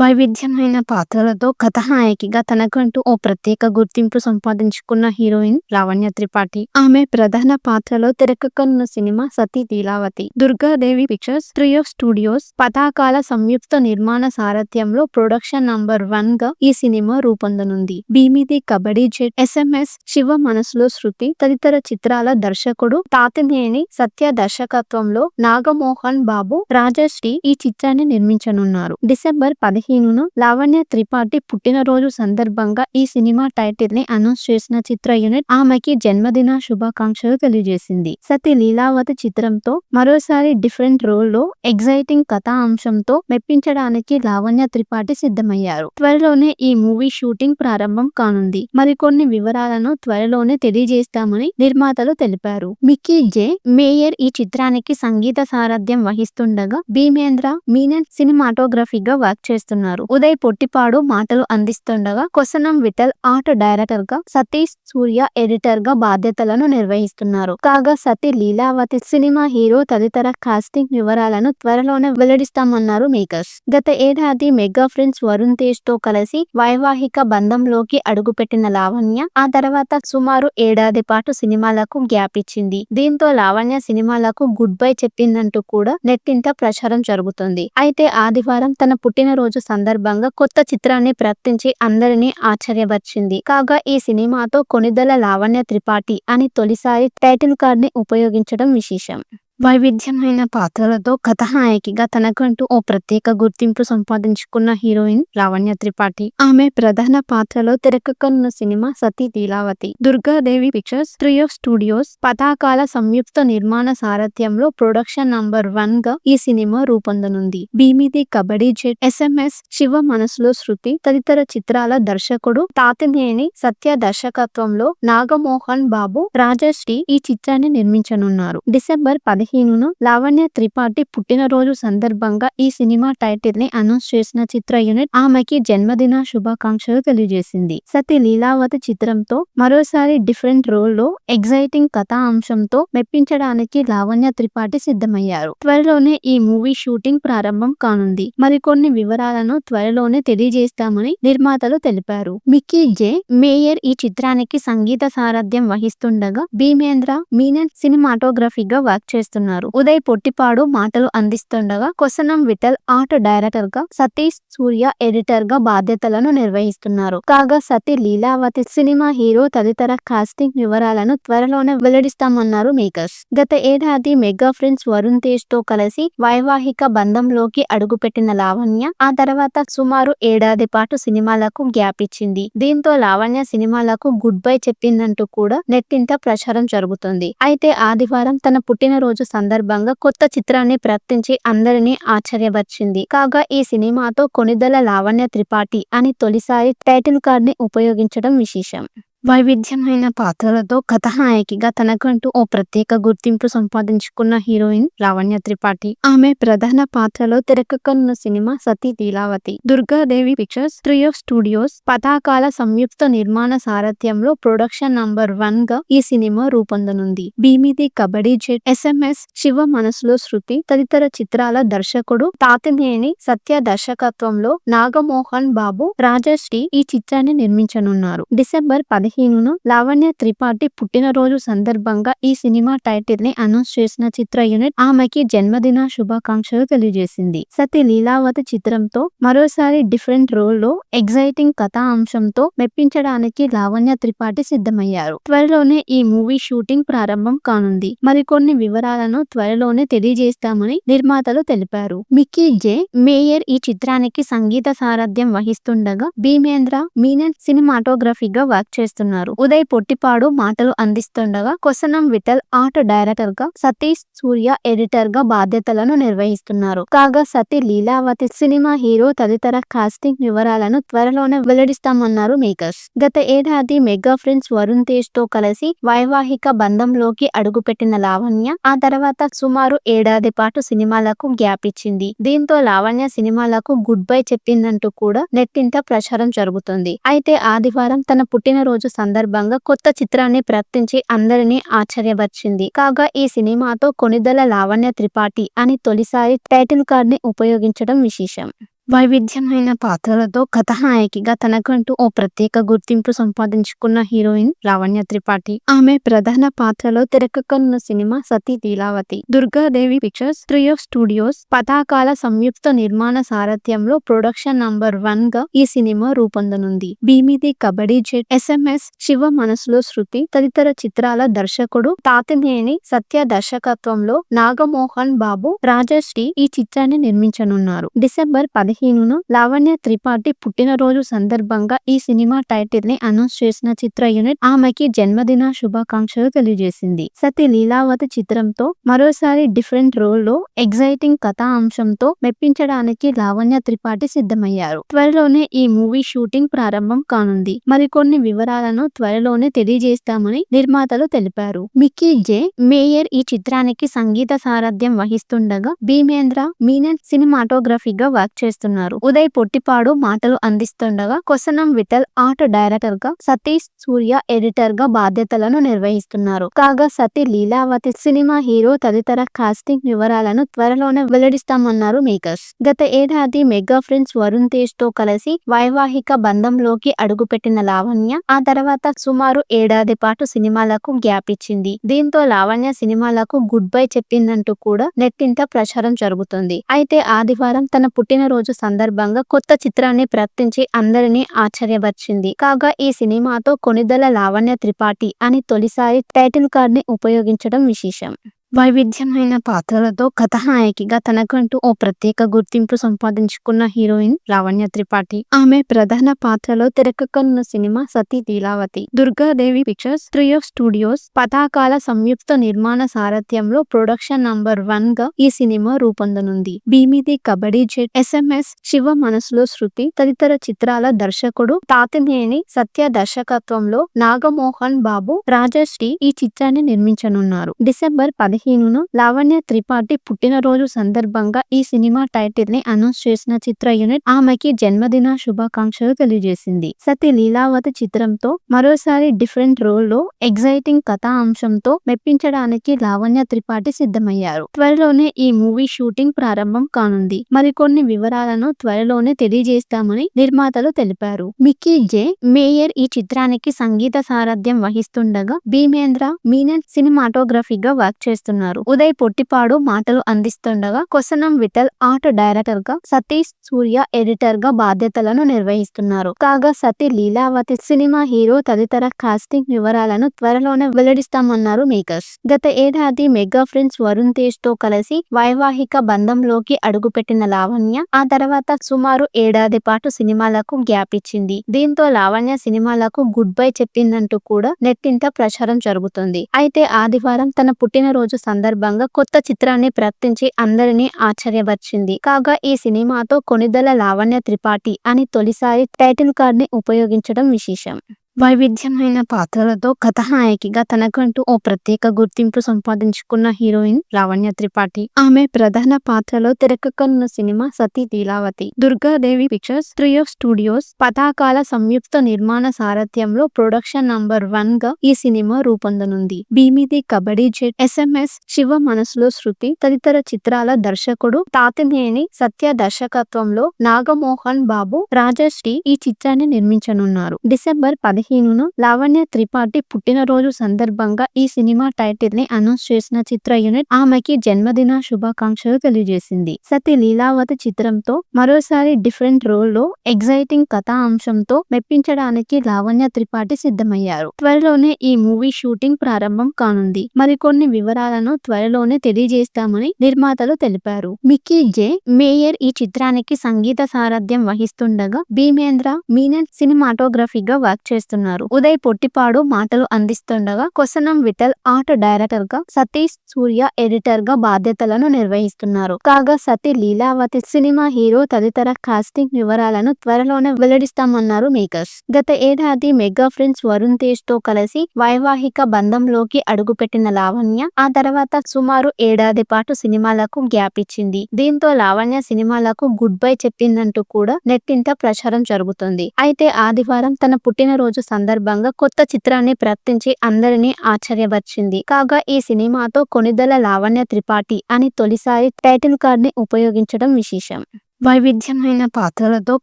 వైవిధ్యమైన పాత్రలతో కథానాయకిగా తనకంటూ ఓ ప్రత్యేక గుర్తింపు సంపాదించుకున్న హీరోయిన్ లావణ్య త్రిపాఠి. ఆమె ప్రధాన పాత్రలో తెరకెక్కనున్న cinema Sati Leelavathi. Durgadevi pictures Trio studios పతాకాల సంయుక్త నిర్మాణ సారథ్యంలో ప్రొడక్షన్ నంబర్ వన్గా ఈ సినిమా రూపొందనుంది. భీమిది కబడ్డీ జెట్ ఎస్ఎంఎస్ శివ మనసులో శృతి తదితర చిత్రాల దర్శకుడు తాతినేని సత్య దర్శకత్వంలో నాగమోహన్ బాబు రాజశ్రీ ఈ చిత్రాన్ని నిర్మించనున్నారు. డిసెంబర్ పదిహేను పదిహేనున లావణ్య త్రిపాఠి పుట్టినరోజు సందర్భంగా ఈ సినిమా టైటిల్ని అనౌన్స్ చేసిన చిత్ర యూనిట్ ఆమెకి జన్మదిన శుభాకాంక్షలు తెలియజేసింది. సతి లీలావతి చిత్రంతో మరోసారి డిఫరెంట్ రోల్లో ఎగ్జైటింగ్ కథా అంశంతో మెప్పించడానికి లావణ్య త్రిపాఠి సిద్ధమయ్యారు. త్వరలోనే ఈ మూవీ షూటింగ్ ప్రారంభం కానుంది. మరికొన్ని వివరాలను త్వరలోనే తెలియజేస్తామని నిర్మాతలు తెలిపారు. మిక్కీ జే. మేయర్ ఈ చిత్రానికి సంగీత సారథ్యం వహిస్తుండగా భీమేంద్ర మీనన్ సినిమాటోగ్రఫీగా వర్క్ చేస్తున్నారు. ఉదయ్ పొట్టిపాడు మాటలు అందిస్తుండగా కొసనం విఠల్ ఆర్ట్ డైరెక్టర్గా సతీష్ సూర్య ఎడిటర్గా బాధ్యతలను నిర్వహిస్తున్నారు. కాగా సతీ లీలావతి సినిమా హీరో తదితర కాస్టింగ్ వివరాలను త్వరలోనే వెల్లడిస్తామన్నారు మేకర్స్. గత ఏడాది మెగా ఫ్రెండ్స్ వరుణ్ తేజ్తో కలిసి వైవాహిక బంధంలోకి అడుగుపెట్టిన లావణ్య ఆ తర్వాత సుమారు ఏడాది పాటు సినిమాలకు గ్యాప్ ఇచ్చింది. దీంతో లావణ్య సినిమాలకు గుడ్ బై చెప్పిందంటూ కూడా నెట్టింట ప్రచారం జరుగుతుంది. అయితే ఆదివారం తన పుట్టినరోజు సందర్భంగా కొత్త చిత్రాన్ని ప్రకటించి అందరినీ ఆశ్చర్యపరిచింది. కాగా ఈ సినిమాతో కొనిదల లావణ్య త్రిపాఠి అని తొలిసారి టైటిల్ కార్డ్ని ఉపయోగించడం విశేషం. వైవిధ్యమైన పాత్రలతో కథానాయకిగా తనకంటూ ఓ ప్రత్యేక గుర్తింపు సంపాదించుకున్న హీరోయిన్ లావణ్య త్రిపాఠి. ఆమె ప్రధాన పాత్రలో తెరకెక్కనున్న cinema Sati Leelavathi. Durgadevi pictures Trio studios పతాకాల సంయుక్త నిర్మాణ సారథ్యంలో ప్రొడక్షన్ నంబర్ వన్గా ఈ సినిమా రూపొందనుంది. బీమిది కబడ్డీ జెట్ ఎస్ఎంఎస్ శివ మనసులో శృతి తదితర చిత్రాల దర్శకుడు తాతినేని సత్య దర్శకత్వంలో నాగమోహన్ బాబు రాజశ్రీ ఈ చిత్రాన్ని నిర్మించనున్నారు. డిసెంబర్ హీనును లావణ్య త్రిపాఠి పుట్టినరోజు సందర్భంగా ఈ సినిమా టైటిల్ని అనౌన్స్ చేసిన చిత్ర యూనిట్ ఆమెకి జన్మదిన శుభాకాంక్షలు తెలియజేసింది. సతి లీలావతి చిత్రంతో మరోసారి డిఫరెంట్ రోల్లో ఎగ్జైటింగ్ కథా అంశంతో మెప్పించడానికి లావణ్య త్రిపాఠి సిద్ధమయ్యారు. త్వరలోనే ఈ మూవీ షూటింగ్ ప్రారంభం కానుంది. మరికొన్ని వివరాలను త్వరలోనే తెలియజేస్తామని నిర్మాతలు తెలిపారు. మిక్కీ జే. మేయర్ ఈ చిత్రానికి సంగీత సారథ్యం వహిస్తుండగా భీమేంద్ర మీనన్ సినిమాటోగ్రఫీగా వర్క్ చేస్తున్నారు ఉదయ్ పొట్టిపాడు మాటలు అందిస్తుండగా కొసనం విఠల్ ఆర్ట్ డైరెక్టర్గా సతీష్ సూర్య ఎడిటర్గా బాధ్యతలను నిర్వహిస్తున్నారు. కాగా సతీ లీలావతి సినిమా హీరో తదితర కాస్టింగ్ వివరాలను త్వరలోనే వెల్లడిస్తామన్నారు మేకర్స్. గత ఏడాది మెగా ఫ్రెండ్స్ వరుణ్ తేజ్తో కలిసి వైవాహిక బంధంలోకి అడుగుపెట్టిన లావణ్య ఆ తర్వాత సుమారు ఏడాది పాటు సినిమాలకు గ్యాప్ ఇచ్చింది. దీంతో లావణ్య సినిమాలకు గుడ్ బై చెప్పిందంటూ కూడా నెట్టింట ప్రచారం జరుగుతుంది. అయితే ఆదివారం తన పుట్టినరోజు సందర్భంగా కొత్త చిత్రాన్ని ప్రకటించి అందరినీ ఆశ్చర్యపరిచింది. కాగా ఈ సినిమాతో కొనిదల లావణ్య త్రిపాఠి అని తొలిసారి టైటిల్ కార్డ్ని ఉపయోగించడం విశేషం. వైవిధ్యమైన పాత్రలతో కథానాయకిగా తనకంటూ ఓ ప్రత్యేక గుర్తింపు సంపాదించుకున్న హీరోయిన్ లావణ్య త్రిపాఠి. ఆమె ప్రధాన పాత్రలో తెరకెక్కనున్న cinema Sati Leelavathi. Durgadevi pictures Trio studios పతాకాల సంయుక్త నిర్మాణ సారథ్యంలో ప్రొడక్షన్ నంబర్ వన్గా ఈ సినిమా రూపొందనుంది. భీమిది కబడ్డీ జెట్ ఎస్ఎంఎస్ శివ మనసులో శృతి తదితర చిత్రాల దర్శకుడు తాతినేని సత్య దర్శకత్వంలో నాగమోహన్ బాబు రాజశ్రీ ఈ చిత్రాన్ని నిర్మించనున్నారు. డిసెంబర్ పదిహేనును లావణ్య త్రిపాఠి పుట్టినరోజు సందర్భంగా ఈ సినిమా టైటిల్ని అనౌన్స్ చేసిన చిత్ర యూనిట్ ఆమెకి జన్మదిన శుభాకాంక్షలు తెలియజేసింది. సతి లీలావతి చిత్రంతో మరోసారి డిఫరెంట్ రోల్లో ఎగ్జైటింగ్ కథా అంశంతో మెప్పించడానికి లావణ్య త్రిపాఠి సిద్ధమయ్యారు. త్వరలోనే ఈ మూవీ షూటింగ్ ప్రారంభం కానుంది. మరికొన్ని వివరాలను త్వరలోనే తెలియజేస్తామని నిర్మాతలు తెలిపారు. మిక్కీ జే. మేయర్ ఈ చిత్రానికి సంగీత సారథ్యం వహిస్తుండగా భీమేంద్ర మీనన్ సినిమాటోగ్రఫీగా వర్క్ చేస్తున్నారు. ఉదయ్ పొట్టిపాడు మాటలు అందిస్తుండగా కొసనం విఠల్ ఆర్ట్ డైరెక్టర్గా సతీష్ సూర్య ఎడిటర్గా బాధ్యతలను నిర్వహిస్తున్నారు. కాగా సతీ లీలావతి సినిమా హీరో తదితర కాస్టింగ్ వివరాలను త్వరలోనే వెల్లడిస్తామన్నారు మేకర్స్. గత ఏడాది మెగా ఫ్రెండ్స్ వరుణ్ తేజ్తో కలిసి వైవాహిక బంధంలోకి అడుగుపెట్టిన లావణ్య ఆ తర్వాత సుమారు ఏడాది పాటు సినిమాలకు గ్యాప్ ఇచ్చింది. దీంతో లావణ్య సినిమాలకు గుడ్ బై చెప్పిందంటూ కూడా నెట్టింట ప్రచారం జరుగుతుంది. అయితే ఆదివారం తన పుట్టినరోజు సందర్భంగా కొత్త చిత్రాన్ని ప్రకటించి అందరినీ ఆశ్చర్యపరిచింది. కాగా ఈ సినిమాతో కొనిదల లావణ్య త్రిపాఠి అని తొలిసారి టైటిల్ కార్డ్ని ఉపయోగించడం విశేషం. వైవిధ్యమైన పాత్రలతో కథానాయకిగా తనకంటూ ఓ ప్రత్యేక గుర్తింపు సంపాదించుకున్న హీరోయిన్ లావణ్య త్రిపాఠి. ఆమె ప్రధాన పాత్రలో తెరకెక్కనున్న cinema Sati Leelavathi. Durgadevi pictures Trio studios పతాకాల సంయుక్త నిర్మాణ సారథ్యంలో ప్రొడక్షన్ నంబర్ వన్గా ఈ సినిమా రూపొందనుంది. భీమిది కబడ్డీ జెట్ ఎస్ఎంఎస్ శివ మనసులో శృతి తదితర చిత్రాల దర్శకుడు తాతినేని సత్య దర్శకత్వంలో నాగమోహన్ బాబు రాజశ్రీ ఈ చిత్రాన్ని నిర్మించనున్నారు. డిసెంబర్ పదిహేనున లావణ్య త్రిపాఠి పుట్టినరోజు సందర్భంగా ఈ సినిమా టైటిల్ని అనౌన్స్ చేసిన చిత్ర యూనిట్ ఆమెకి జన్మదిన శుభాకాంక్షలు తెలియజేసింది. సతి లీలావతి చిత్రంతో మరోసారి డిఫరెంట్ రోల్లో ఎగ్జైటింగ్ కథా అంశంతో మెప్పించడానికి లావణ్య త్రిపాఠి సిద్ధమయ్యారు. త్వరలోనే ఈ మూవీ షూటింగ్ ప్రారంభం కానుంది. మరికొన్ని వివరాలను త్వరలోనే తెలియజేస్తామని నిర్మాతలు తెలిపారు. మిక్కీ జే మేయర్ ఈ చిత్రానికి సంగీత సారథ్యం వహిస్తుండగా భీమేంద్ర మీనన్ సినిమాటోగ్రఫీగా వర్క్ చేస్తున్నారు. ఉదయ్ పొట్టిపాడు మాటలు అందిస్తుండగా కొసనం విఠల్ ఆర్ట్ డైరెక్టర్గా సతీష్ సూర్య ఎడిటర్గా బాధ్యతలను నిర్వహిస్తున్నారు. కాగా సతీ లీలావతి సినిమా హీరో తదితర కాస్టింగ్ వివరాలను త్వరలోనే వెల్లడిస్తామన్నారు మేకర్స్. గత ఏడాది మెగా ఫ్రెండ్స్ వరుణ్ తేజ్తో కలిసి వైవాహిక బంధంలోకి అడుగుపెట్టిన లావణ్య ఆ తర్వాత సుమారు ఏడాది పాటు సినిమాలకు గ్యాప్ ఇచ్చింది. దీంతో లావణ్య సినిమాలకు గుడ్ బై చెప్పిందంటూ కూడా నెట్టింట ప్రచారం జరుగుతుంది. అయితే ఆదివారం తన పుట్టినరోజు సందర్భంగా కొత్త చిత్రాన్ని ప్రకటించి అందరినీ ఆశ్చర్యపరిచింది. కాగా ఈ సినిమాతో కొనిదల లావణ్య త్రిపాఠి అని తొలిసారి టైటిల్ కార్డ్ని ఉపయోగించడం విశేషం. వైవిధ్యమైన పాత్రలతో కథానాయకిగా తనకంటూ ఓ ప్రత్యేక గుర్తింపు సంపాదించుకున్న హీరోయిన్ లావణ్య త్రిపాఠి. ఆమె ప్రధాన పాత్రలో తెరకెక్కనున్న cinema Sati Leelavathi. Durgadevi pictures Trio studios పతాకాల సంయుక్త నిర్మాణ సారథ్యంలో ప్రొడక్షన్ నంబర్ వన్గా ఈ సినిమా రూపొందనుంది. భీమిది కబడ్డీ జెట్ ఎస్ఎంఎస్ శివ మనసులో శృతి తదితర చిత్రాల దర్శకుడు తాతినేని సత్య దర్శకత్వంలో నాగమోహన్ బాబు రాజశ్రీ ఈ చిత్రాన్ని నిర్మించనున్నారు. డిసెంబర్ పది పదిహేనును లావణ్య త్రిపాఠి పుట్టినరోజు సందర్భంగా ఈ సినిమా టైటిల్ని అనౌన్స్ చేసిన చిత్ర యూనిట్ ఆమెకి జన్మదిన శుభాకాంక్షలు తెలియజేసింది. సతి లీలావతి చిత్రంతో మరోసారి డిఫరెంట్ రోల్లో ఎగ్జైటింగ్ కథా అంశంతో మెప్పించడానికి లావణ్య త్రిపాఠి సిద్ధమయ్యారు. త్వరలోనే ఈ మూవీ షూటింగ్ ప్రారంభం కానుంది. మరికొన్ని వివరాలను త్వరలోనే తెలియజేస్తామని నిర్మాతలు తెలిపారు. మిక్కీ జే మేయర్ ఈ చిత్రానికి సంగీత సారథ్యం వహిస్తుండగా భీమేంద్ర మీనన్ సినిమాటోగ్రఫీగా వర్క్ చేస్తారు చేస్తున్నారు. ఉదయ్ పొట్టిపాడు మాటలు అందిస్తుండగా కొసనం విఠల్ ఆర్ట్ డైరెక్టర్గా సతీష్ సూర్య ఎడిటర్గా బాధ్యతలను నిర్వహిస్తున్నారు. కాగా సతీ లీలావతి సినిమా హీరో తదితర కాస్టింగ్ వివరాలను త్వరలోనే వెల్లడిస్తామన్నారు మేకర్స్. గత ఏడాది మెగా ఫ్రెండ్స్ వరుణ్ తేజ్తో కలిసి వైవాహిక బంధంలోకి అడుగుపెట్టిన లావణ్య ఆ తర్వాత సుమారు ఏడాది పాటు సినిమాలకు గ్యాప్ ఇచ్చింది. దీంతో లావణ్య సినిమాలకు గుడ్ బై చెప్పిందంటూ కూడా నెట్టింట ప్రచారం జరుగుతుంది. అయితే ఆదివారం తన పుట్టినరోజు సందర్భంగా కొత్త చిత్రాన్ని ప్రకటించి అందరినీ ఆశ్చర్యపరిచింది. కాగా ఈ సినిమాతో కొనిదల లావణ్య త్రిపాఠి అని తొలిసారి టైటిల్ కార్డ్ని ఉపయోగించడం విశేషం. వైవిధ్యమైన పాత్రలతో కథానాయకిగా తనకంటూ ఓ ప్రత్యేక గుర్తింపు సంపాదించుకున్న హీరోయిన్ లావణ్య త్రిపాఠి. ఆమె ప్రధాన పాత్రలో తెరకెక్కనున్న cinema Sati Leelavathi. Durgadevi pictures Trio studios పతాకాల సంయుక్త నిర్మాణ సారథ్యంలో ప్రొడక్షన్ నంబర్ వన్గా ఈ సినిమా రూపొందనుంది. భీమిది కబడ్డీ జెట్ ఎస్ఎంఎస్ శివ మనసులో శృతి తదితర చిత్రాల దర్శకుడు తాతినేని సత్య దర్శకత్వంలో నాగమోహన్ బాబు రాజశ్రీ ఈ చిత్రాన్ని నిర్మించనున్నారు. డిసెంబర్ పదిహేను పదిహేనున లావణ్య త్రిపాఠి పుట్టినరోజు సందర్భంగా ఈ సినిమా టైటిల్ని అనౌన్స్ చేసిన చిత్ర యూనిట్ ఆమెకి జన్మదిన శుభాకాంక్షలు తెలియజేసింది. సతి లీలావతి చిత్రంతో మరోసారి డిఫరెంట్ రోల్లో ఎగ్జైటింగ్ కథా అంశంతో మెప్పించడానికి లావణ్య త్రిపాఠి సిద్ధమయ్యారు. త్వరలోనే ఈ మూవీ షూటింగ్ ప్రారంభం కానుంది. మరికొన్ని వివరాలను త్వరలోనే తెలియజేస్తామని నిర్మాతలు తెలిపారు. మిక్కీ జే. మేయర్ ఈ చిత్రానికి సంగీత సారథ్యం వహిస్తుండగా భీమేంద్ర మీనన్ సినిమాటోగ్రఫీగా వర్క్ చేస్తున్నారు. ఉదయ్ పొట్టిపాడు మాటలు అందిస్తుండగా కొసనం విఠల్ ఆర్ట్ డైరెక్టర్గా సతీష్ సూర్య ఎడిటర్గా బాధ్యతలను నిర్వహిస్తున్నారు. కాగా సతీ లీలావతి సినిమా హీరో తదితర కాస్టింగ్ వివరాలను త్వరలోనే వెల్లడిస్తామన్నారు మేకర్స్. గత ఏడాది మెగా ఫ్రెండ్స్ వరుణ్ తేజ్తో కలిసి వైవాహిక బంధంలోకి అడుగుపెట్టిన లావణ్య ఆ తర్వాత సుమారు ఏడాది పాటు సినిమాలకు గ్యాప్ ఇచ్చింది. దీంతో లావణ్య సినిమాలకు గుడ్ బై చెప్పిందంటూ కూడా నెట్టింట ప్రచారం జరుగుతుంది. అయితే ఆదివారం తన పుట్టినరోజు సందర్భంగా కొత్త చిత్రాన్ని ప్రకటించి అందరినీ ఆశ్చర్యపరిచింది. కాగా ఈ సినిమాతో కొనిదల లావణ్య త్రిపాఠి అని తొలిసారి టైటిల్ కార్డ్ని ఉపయోగించడం విశేషం. వైవిధ్యమైన పాత్రలతో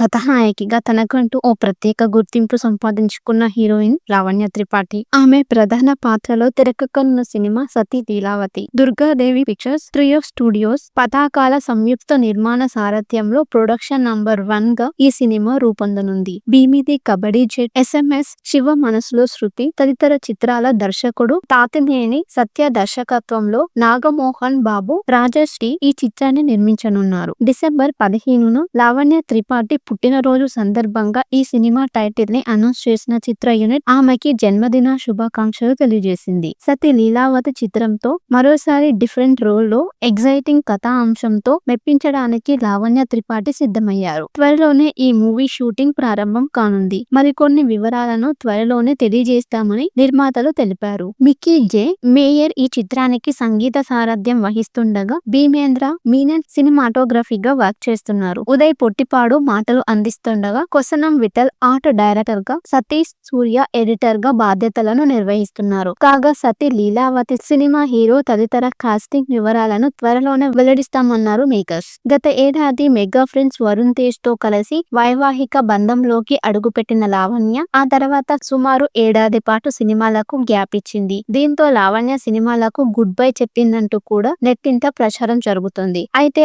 కథానాయకిగా తనకంటూ ఓ ప్రత్యేక గుర్తింపు సంపాదించుకున్న హీరోయిన్ లావణ్య త్రిపాఠి. ఆమె ప్రధాన పాత్రలో తెరకెక్కనున్న cinema Sati Leelavathi. Durgadevi pictures Trio studios పతాకాల సంయుక్త నిర్మాణ సారథ్యంలో ప్రొడక్షన్ నంబర్ వన్గా ఈ సినిమా రూపొందనుంది. భీమిది కబడ్డీ జెట్ ఎస్ఎంఎస్ శివ మనసులో శృతి తదితర చిత్రాల దర్శకుడు తాతినేని సత్య దర్శకత్వంలో నాగమోహన్ బాబు రాజశ్రీ ఈ చిత్రాన్ని నిర్మించనున్నారు. డిసెంబర్ పది పదిహేనును లావణ్య త్రిపాఠి పుట్టినరోజు సందర్భంగా ఈ సినిమా టైటిల్ని అనౌన్స్ చేసిన చిత్ర యూనిట్ ఆమెకి జన్మదిన శుభాకాంక్షలు తెలియజేసింది. సతి లీలావతి చిత్రంతో మరోసారి డిఫరెంట్ రోల్లో ఎగ్జైటింగ్ కథా అంశంతో మెప్పించడానికి లావణ్య త్రిపాఠి సిద్ధమయ్యారు. త్వరలోనే ఈ మూవీ షూటింగ్ ప్రారంభం కానుంది. మరికొన్ని వివరాలను త్వరలోనే తెలియజేస్తామని నిర్మాతలు తెలిపారు. మిక్కీ జే. మేయర్ ఈ చిత్రానికి సంగీత సారథ్యం వహిస్తుండగా భీమేంద్ర మీనన్ సినిమాటోగ్రఫీగా వర్క్ చేస్తున్నారు. ఉదయ్ పొట్టిపాడు మాటలు అందిస్తుండగా కొసనం విఠల్ ఆర్ట్ డైరెక్టర్గా సతీష్ సూర్య ఎడిటర్గా బాధ్యతలను నిర్వహిస్తున్నారు. కాగా సతీ లీలావతి సినిమా హీరో తదితర కాస్టింగ్ వివరాలను త్వరలోనే వెల్లడిస్తామన్నారు మేకర్స్. గత ఏడాది మెగా ఫ్రెండ్స్ వరుణ్ తేజ్తో కలిసి వైవాహిక బంధంలోకి అడుగుపెట్టిన లావణ్య ఆ తర్వాత సుమారు ఏడాది పాటు సినిమాలకు గ్యాప్ ఇచ్చింది. దీంతో లావణ్య సినిమాలకు గుడ్ బై చెప్పిందంటూ కూడా నెట్టింట ప్రచారం జరుగుతుంది. అయితే